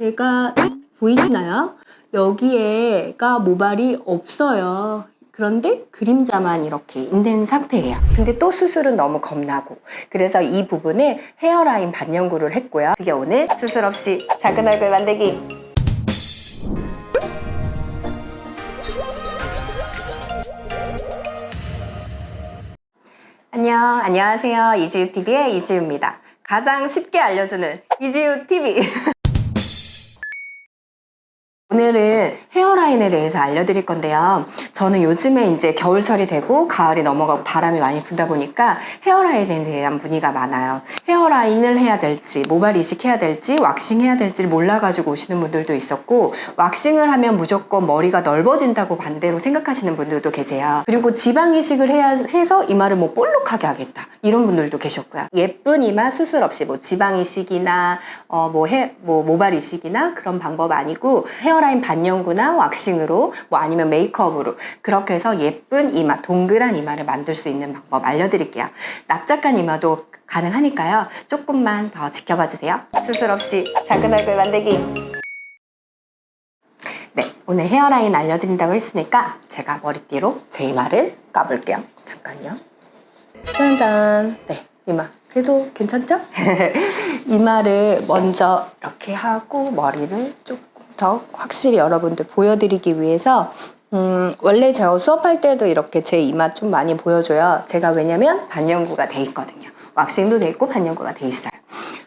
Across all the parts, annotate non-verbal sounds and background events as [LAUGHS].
제가 보이시나요? 여기에가 모발이 없어요. 그런데 그림자만 이렇게 있는 상태예요. 근데 또 수술은 너무 겁나고 그래서 이 부분에 헤어라인 반영구를 했고요. 그게 오늘 수술 없이 작은 얼굴 만들기 안녕, 안녕하세요. 이지우 TV의 이지우입니다. 가장 쉽게 알려주는 이지우 TV. [LAUGHS] 오늘은 헤어라인에 대해서 알려드릴 건데요. 저는 요즘에 이제 겨울철이 되고 가을이 넘어가고 바람이 많이 분다 보니까 헤어라인에 대한 문의가 많아요. 헤어라인을 해야 될지, 모발 이식해야 될지, 왁싱 해야 될지 몰라가지고 오시는 분들도 있었고, 왁싱을 하면 무조건 머리가 넓어진다고 반대로 생각하시는 분들도 계세요. 그리고 지방 이식을 해야 해서 이마를 뭐 볼록하게 하겠다. 이런 분들도 계셨고요. 예쁜 이마 수술 없이 뭐 지방 이식이나 어뭐해뭐 모발 이식이나 그런 방법 아니고 헤어 라인 반영구나 왁싱으로 뭐 아니면 메이크업으로 그렇게 해서 예쁜 이마 동그란 이마를 만들 수 있는 방법 알려드릴게요. 납작한 이마도 가능하니까요. 조금만 더 지켜봐 주세요. 수술 없이 작은 얼굴 만들기. 네, 오늘 헤어라인 알려드린다고 했으니까 제가 머리띠로 제 이마를 까볼게요. 잠깐요. 짠짠. 네, 이마. 그래도 괜찮죠? [LAUGHS] 이마를 먼저 이렇게 하고 머리를 조금 더 확실히 여러분들 보여드리기 위해서 음, 원래 제가 수업할 때도 이렇게 제 이마 좀 많이 보여줘요. 제가 왜냐면 반영구가 돼 있거든요. 왁싱도 돼 있고 반영구가 돼 있어요.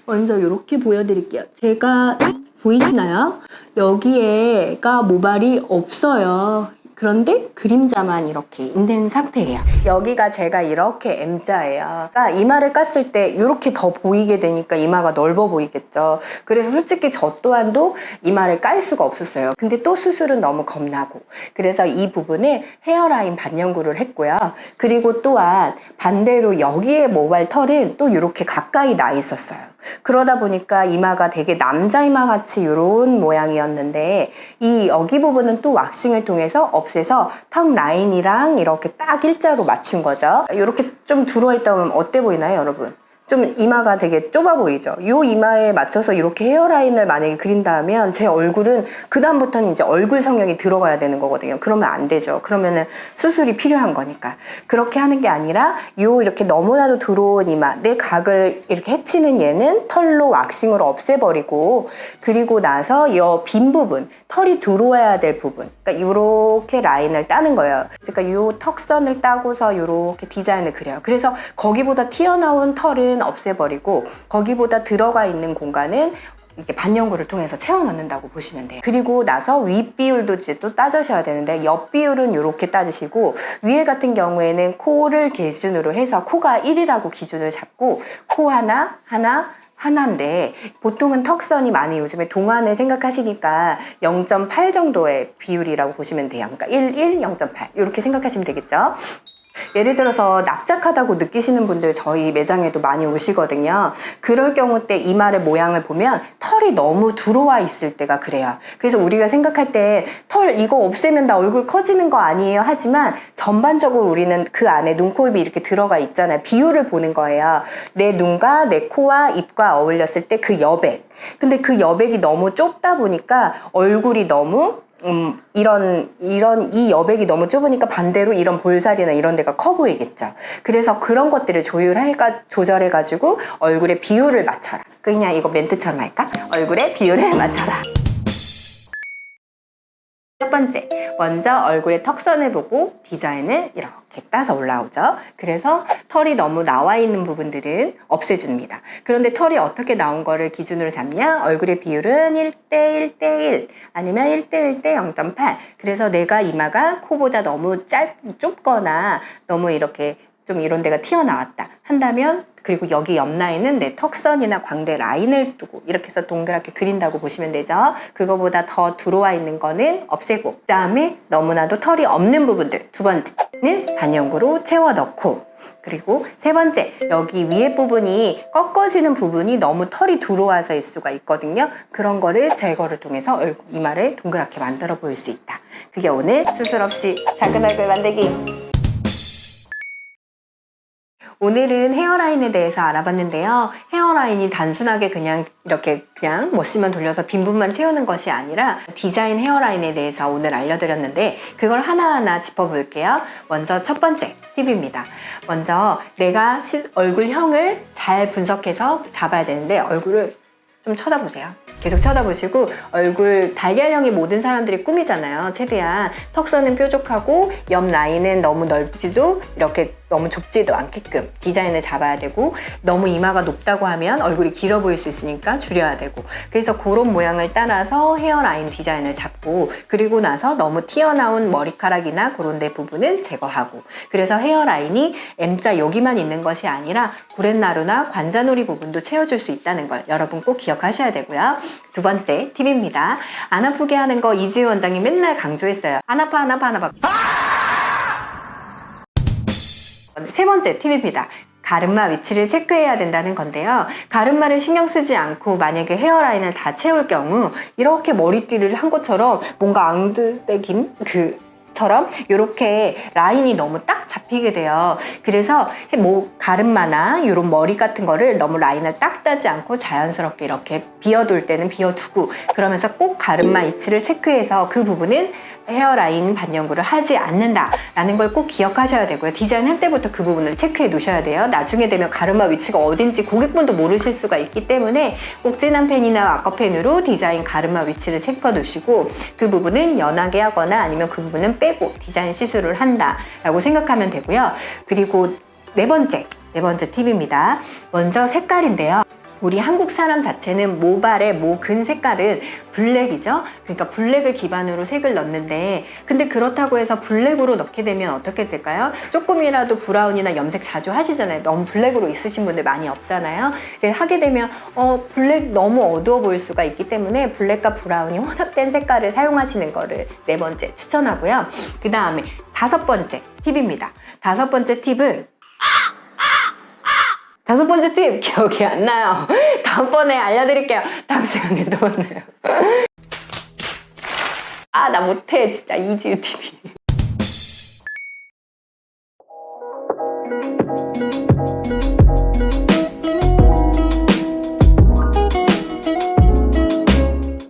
먼저 이렇게 보여드릴게요. 제가 보이시나요? 여기에가 모발이 없어요. 그런데 그림자만 이렇게 있는 상태예요. 여기가 제가 이렇게 M자예요. 그러니까 이마를 깠을 때 이렇게 더 보이게 되니까 이마가 넓어 보이겠죠. 그래서 솔직히 저 또한도 이마를 깔 수가 없었어요. 근데 또 수술은 너무 겁나고. 그래서 이 부분에 헤어라인 반영구를 했고요. 그리고 또한 반대로 여기에 모발 털은 또 이렇게 가까이 나 있었어요. 그러다 보니까 이마가 되게 남자 이마 같이 이런 모양이었는데 이 여기 부분은 또 왁싱을 통해서 없애서 턱 라인이랑 이렇게 딱 일자로 맞춘 거죠. 이렇게 좀 들어와 있다 보면 어때 보이나요, 여러분? 좀 이마가 되게 좁아 보이죠? 요 이마에 맞춰서 이렇게 헤어라인을 만약에 그린다면 제 얼굴은 그다음부터는 이제 얼굴 성형이 들어가야 되는 거거든요. 그러면 안 되죠. 그러면은 수술이 필요한 거니까. 그렇게 하는 게 아니라 요 이렇게 너무나도 들어온 이마, 내 각을 이렇게 해치는 얘는 털로 왁싱으로 없애버리고 그리고 나서 요 빈 부분, 털이 들어와야 될 부분. 그러니까 요렇게 라인을 따는 거예요. 그러니까 요 턱선을 따고서 요렇게 디자인을 그려요. 그래서 거기보다 튀어나온 털은 없애버리고 거기보다 들어가 있는 공간은 이렇게 반영구를 통해서 채워 넣는다고 보시면 돼요. 그리고 나서 윗 비율도 이제 또 따져셔야 되는데 옆 비율은 이렇게 따지시고 위에 같은 경우에는 코를 기준으로 해서 코가 1이라고 기준을 잡고 코 하나 하나 하나인데 보통은 턱선이 많이 요즘에 동안을 생각하시니까 0.8 정도의 비율이라고 보시면 돼요. 그러니까 1, 1, 0.8 이렇게 생각하시면 되겠죠. 예를 들어서 납작하다고 느끼시는 분들 저희 매장에도 많이 오시거든요. 그럴 경우 때 이마의 모양을 보면 털이 너무 들어와 있을 때가 그래요. 그래서 우리가 생각할 때 털 이거 없애면 나 얼굴 커지는 거 아니에요 하지만 전반적으로 우리는 그 안에 눈, 코, 입이 이렇게 들어가 있잖아요. 비율을 보는 거예요. 내 눈과 내 코와 입과 어울렸을 때 그 여백. 근데 그 여백이 너무 좁다 보니까 얼굴이 너무 음, 이런, 이런, 이 여백이 너무 좁으니까 반대로 이런 볼살이나 이런 데가 커 보이겠죠. 그래서 그런 것들을 조율해가, 조절해가지고 얼굴의 비율을 맞춰라. 그냥 이거 멘트처럼 할까? 얼굴의 비율을 맞춰라. 첫 번째, 먼저 얼굴의 턱선을 보고 디자인을 이렇게 따서 올라오죠. 그래서 털이 너무 나와 있는 부분들은 없애줍니다. 그런데 털이 어떻게 나온 거를 기준으로 잡냐? 얼굴의 비율은 1대 1대 1 아니면 1대 1대 0.8. 그래서 내가 이마가 코보다 너무 짧, 좁거나 너무 이렇게 좀 이런 데가 튀어나왔다 한다면 그리고 여기 옆 라인은 내 턱선이나 광대 라인을 두고 이렇게 해서 동그랗게 그린다고 보시면 되죠. 그거보다 더 들어와 있는 거는 없애고 그 다음에 너무나도 털이 없는 부분들 두 번째는 반영구로 채워 넣고 그리고 세 번째 여기 위에 부분이 꺾어지는 부분이 너무 털이 들어와서일 수가 있거든요. 그런 거를 제거를 통해서 이마를 동그랗게 만들어 보일 수 있다. 그게 오늘 수술 없이 작은 얼굴 만들기 오늘은 헤어라인에 대해서 알아봤는데요. 헤어라인이 단순하게 그냥 이렇게 그냥 멋있만 돌려서 빈 부분만 채우는 것이 아니라 디자인 헤어라인에 대해서 오늘 알려드렸는데 그걸 하나하나 짚어볼게요. 먼저 첫 번째 팁입니다. 먼저 내가 시- 얼굴형을 잘 분석해서 잡아야 되는데 얼굴을 좀 쳐다보세요. 계속 쳐다보시고 얼굴 달걀형이 모든 사람들이 꿈이잖아요. 최대한 턱선은 뾰족하고 옆 라인은 너무 넓지도 이렇게 너무 좁지도 않게끔 디자인을 잡아야 되고 너무 이마가 높다고 하면 얼굴이 길어 보일 수 있으니까 줄여야 되고 그래서 그런 모양을 따라서 헤어라인 디자인을 잡고 그리고 나서 너무 튀어나온 머리카락이나 그런 데 부분은 제거하고 그래서 헤어라인이 M자 여기만 있는 것이 아니라 구렛나루나 관자놀이 부분도 채워줄 수 있다는 걸 여러분 꼭 기억하셔야 되고요. 두 번째 팁입니다. 안 아프게 하는 거 이지우 원장이 맨날 강조했어요. 안 아파 안 아파 안 아파. 세 번째 팁입니다. 가르마 위치를 체크해야 된다는 건데요. 가르마를 신경 쓰지 않고 만약에 헤어라인을 다 채울 경우 이렇게 머리띠를 한 것처럼 뭔가 앙드대김 그 처럼 이렇게 라인이 너무 딱 잡히게 돼요. 그래서 뭐 가르마나 이런 머리 같은 거를 너무 라인을 딱 따지 않고 자연스럽게 이렇게 비워둘 때는 비워두고 그러면서 꼭 가르마 위치를 체크해서 그 부분은 헤어라인 반영구를 하지 않는다라는 걸 꼭 기억하셔야 되고요. 디자인 할 때부터 그 부분을 체크해 두셔야 돼요. 나중에 되면 가르마 위치가 어딘지 고객분도 모르실 수가 있기 때문에 꼭 진한 펜이나 와커펜으로 디자인 가르마 위치를 체크해 두시고 그 부분은 연하게 하거나 아니면 그 부분은 빼고 디자인 시술을 한다라고 생각하면 되고요. 그리고 네 번째, 네 번째 팁입니다. 먼저 색깔인데요. 우리 한국 사람 자체는 모발의 모근 색깔은 블랙이죠. 그러니까 블랙을 기반으로 색을 넣는데 근데 그렇다고 해서 블랙으로 넣게 되면 어떻게 될까요? 조금이라도 브라운이나 염색 자주 하시잖아요. 너무 블랙으로 있으신 분들 많이 없잖아요. 하게 되면 어 블랙 너무 어두워 보일 수가 있기 때문에 블랙과 브라운이 혼합된 색깔을 사용하시는 거를 네 번째 추천하고요. 그 다음에 다섯 번째 팁입니다. 다섯 번째 팁은 다섯 번째 팁 [LAUGHS] 기억이 안 나요. 다음번에 알려드릴게요. 다음 시간에 또 만나요. 아, 나 못해. 진짜 이지우 TV.